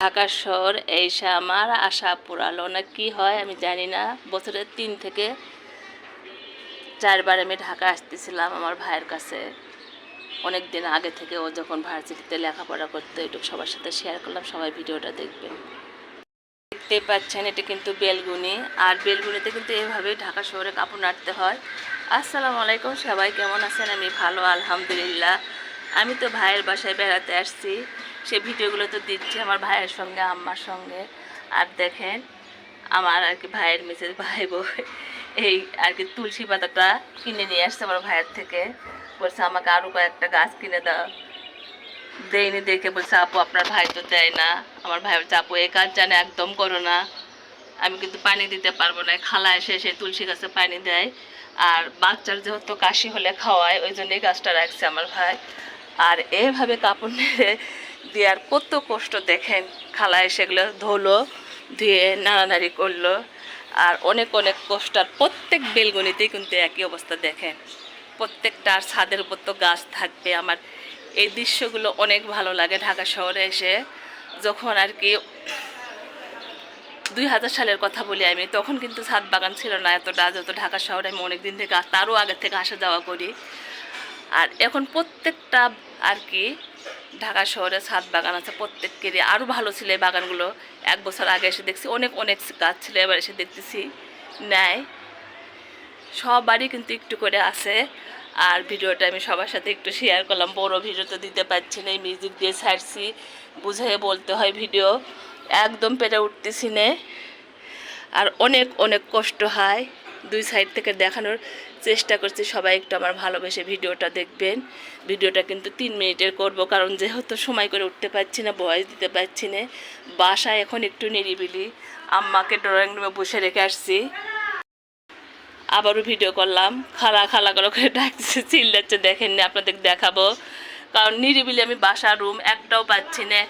ঢাকা শহর এইসা আমার আশা পুরালো না কি হয় আমি জানি না। বছরের তিন থেকে চারবার আমি ঢাকা আসতেছিলাম আমার ভাইয়ের কাছে। অনেক দিন আগে থেকে ও যখন ভার্সিটিতে লেখাপড়া করতো, এটুকু সবার সাথে শেয়ার করলাম, সবাই ভিডিওটা দেখবেন দেখতে পাচ্ছেন, এটা কিন্তু বেলগুনি। আর বেলগুনিতে কিন্তু এভাবে ঢাকা শহরে কাপড় নাড়তে হয়। আসসালামু আলাইকুম, সবাই কেমন আছেন? আমি ভালো, আলহামদুলিল্লাহ। আমি তো ভাইয়ের বাসায় বেড়াতে আসছি। সে ভিডিওগুলো তো দিচ্ছে আমার ভাইয়ের সঙ্গে, আম্মার সঙ্গে। আর দেখেন, আমার আর কি ভাইয়ের মেসেজ ভাই বই এই আর কি তুলসী পাতাটা কিনে নিয়ে আসছে আমার ভাইয়ের থেকে। বলছে, আমাকে আরও কয়েকটা গাছ কিনে দাও। দেয়নি দেখে বলছে, আপু, আপনার ভাই তো দেয় না। আমার ভাই বলছে, আপু এই কাজ জানে একদম করো না। আমি কিন্তু পানি দিতে পারব না। খালা এসে সে তুলসী গাছে পানি দেয়। আর বাচ্চার যেহেতু কাশি হলে খাওয়ায়, ওই জন্য এই গাছটা রাখছে আমার ভাই। আর এভাবে কাপড় নেড়ে দেওয়ার কত কষ্ট দেখেন। খালায় সেগুলো ধুলো, ধুয়ে নাড়ানাড়ি করল। আর অনেক অনেক কষ্ট, আর প্রত্যেক বেলগুনিতেই কিন্তু একই অবস্থা দেখেন। প্রত্যেকটার ছাদের উপর তো গাছ থাকবে। আমার এই দৃশ্যগুলো অনেক ভালো লাগে ঢাকা শহরে এসে। যখন আর কি দুই হাজার সালের কথা বলি আমি, তখন কিন্তু ছাদ বাগান ছিল না এতটা, যত ঢাকা শহরে আমি অনেক দিন থেকে, তারও আগে থেকে আসা যাওয়া করি। আর এখন প্রত্যেকটা আর কি ঢাকা শহরে ছাদ বাগান আছে প্রত্যেকেরই আরও ভালো ছিল এই বাগানগুলো। এক বছর আগে এসে দেখছি, অনেক অনেক গাছ ছিল, এবার এসে দেখতেছি নেয় সবারই কিন্তু একটু করে আছে। আর ভিডিওটা আমি সবার সাথে একটু শেয়ার করলাম। বড় ভিডিও তো দিতে পারছি না, এই মিউজিক দিয়ে ছাড়ছি, বুঝে বলতে হয় ভিডিও একদম পেরে উঠতেছি নে। আর অনেক অনেক কষ্ট হয় দুই সাইড থেকে দেখানোর। চেষ্টা করছি সবাই একটু আমার ভালোবেসে ভিডিওটা দেখবেন। ভিডিওটা কিন্তু তিন মিনিটের করব, কারণ যেহেতু সময় করে উঠতে পারছি না, বয়স দিতে পারছি না, বাসায় এখন একটু নিরিবিলি। আম্মাকে ড্রয়িং রুমে বসে রেখে আসছি। আবারও ভিডিও করলাম। খালা খালা করে করে ডাকছে, চিল্লাচ্ছে দেখেননি আপনাদের দেখাবো। কারণ নিরিবিলি আমি বাসা রুম একটাও পাচ্ছি না।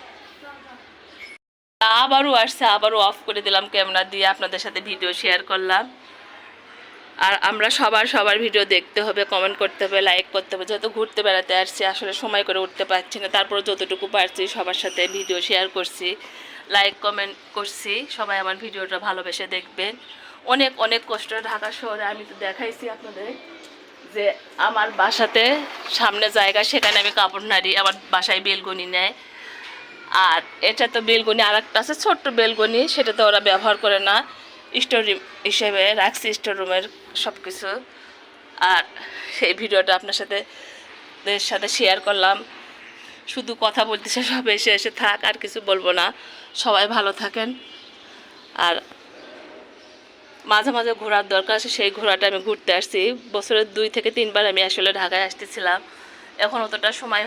আবারও আসছে, আবারও অফ করে দিলাম ক্যামেরা দিয়ে। আপনাদের সাথে ভিডিও শেয়ার করলাম। আর আমরা সবার সবার ভিডিও দেখতে হবে কমেন্ট করতে হবে লাইক করতে হবে। যেহেতু ঘুরতে বেড়াতে আসছি, আসলে সময় করে উঠতে পারছি না। তারপরে যতটুকু পারছি, সবার সাথে ভিডিও শেয়ার করছি লাইক কমেন্ট করছি। সবাই আমার ভিডিওটা ভালোবেসে দেখবেন। অনেক অনেক কষ্ট ঢাকা শহরে। আমি তো দেখাইছি আপনাদের যে আমার বাসাতে সামনে জায়গা, সেখানে আমি কাপড় নাড়ি, আমার বাসায় বেলগুনি নেয়। আর এটা তো বেলগুনি আর একটা আছে, ছোট্ট বেলগুনি সেটা তো ওরা ব্যবহার করে না। স্টোর হিসেবে রাখছি স্টোর রুমের সব কিছু আর সেই ভিডিওটা আপনার সাথে সাথে শেয়ার করলাম। শুধু কথা বলতে বলতেছে সব এসে এসে থাক, আর কিছু বলব না। সবাই ভালো থাকেন। আর মাঝে মাঝে ঘোরার দরকার আছে, সেই ঘোরাটা আমি ঘুরতে আসছি। বছরের দুই থেকে তিনবার আমি আসলে ঢাকায় আসতেছিলাম। এখন অতটা সময়